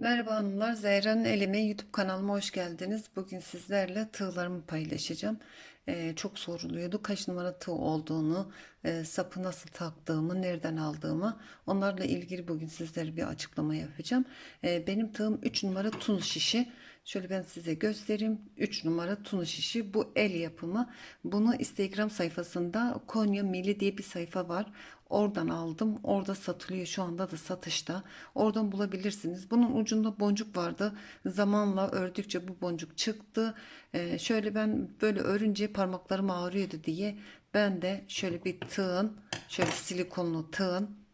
Merhaba hanımlar, Zehra'nın Elimi YouTube kanalıma hoş geldiniz. Bugün sizlerle tığlarımı paylaşacağım. Ee, çok soruluyordu kaç numara tığ olduğunu, e, sapı nasıl taktığımı, nereden aldığımı. Onlarla ilgili bugün sizlere bir açıklama yapacağım. Ee, benim tığım 3 numara tun şişi. Şöyle ben size göstereyim. 3 numara tun şişi. Bu el yapımı. Bunu Instagram sayfasında Konya Mili diye bir sayfa var. Oradan aldım. Orada satılıyor. Şu anda da satışta. Oradan bulabilirsiniz. Bunun ucunda boncuk vardı. Zamanla ördükçe bu boncuk çıktı. Ee, şöyle ben böyle örünce parmaklarım ağrıyordu diye ben de şöyle bir tığın, şöyle silikonlu tığın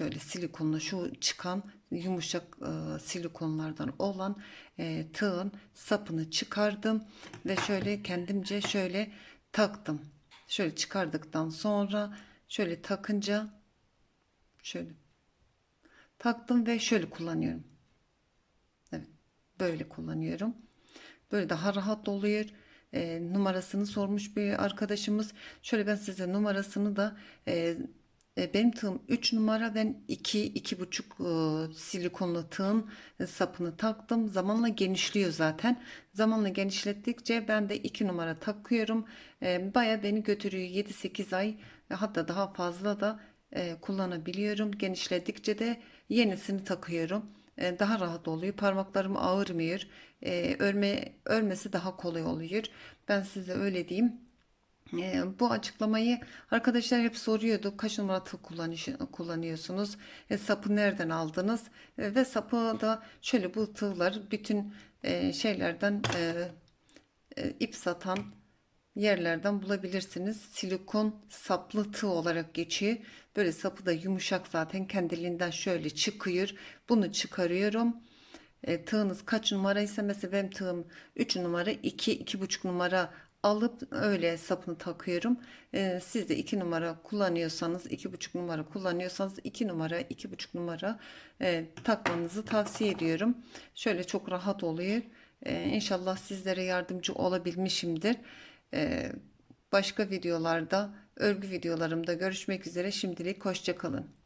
şöyle silikonlu şu çıkan yumuşak e, silikonlardan olan e, tığın sapını çıkardım ve şöyle kendimce şöyle taktım. Şöyle çıkardıktan sonra şöyle takınca şöyle taktım ve şöyle kullanıyorum. Evet, böyle kullanıyorum. Böyle daha rahat oluyor. E, numarasını sormuş bir arkadaşımız. Şöyle ben size numarasını da e, benim tığım 3 numara ben 2 2,5 e, silikonlu tığın e, sapını taktım. Zamanla genişliyor zaten. Zamanla genişlettikçe ben de 2 numara takıyorum. E, baya beni götürüyor 7-8 ay e, hatta daha fazla da e, kullanabiliyorum. Genişledikçe de yenisini takıyorum. E, daha rahat oluyor. Parmaklarım ağırmıyor. E, örme örmesi daha kolay oluyor. Ben size öyle diyeyim. Bu açıklamayı arkadaşlar hep soruyordu. Kaç numara tığ kullanıyorsunuz? E, sapı nereden aldınız? E, ve sapı da şöyle bu tığlar bütün e, şeylerden e, e, ip satan yerlerden bulabilirsiniz. Silikon saplı tığ olarak geçiyor. Böyle sapı da yumuşak zaten kendiliğinden şöyle çıkıyor. Bunu çıkarıyorum. E, tığınız kaç numaraysa mesela benim tığım 3 numara 2 2,5 numara alıp öyle sapını takıyorum. E, siz de 2 numara kullanıyorsanız 2,5 numara kullanıyorsanız 2 numara 2,5 numara e, takmanızı tavsiye ediyorum. Şöyle çok rahat oluyor. E, İnşallah sizlere yardımcı olabilmişimdir. E, başka videolarda örgü videolarımda görüşmek üzere. Şimdilik hoşça kalın.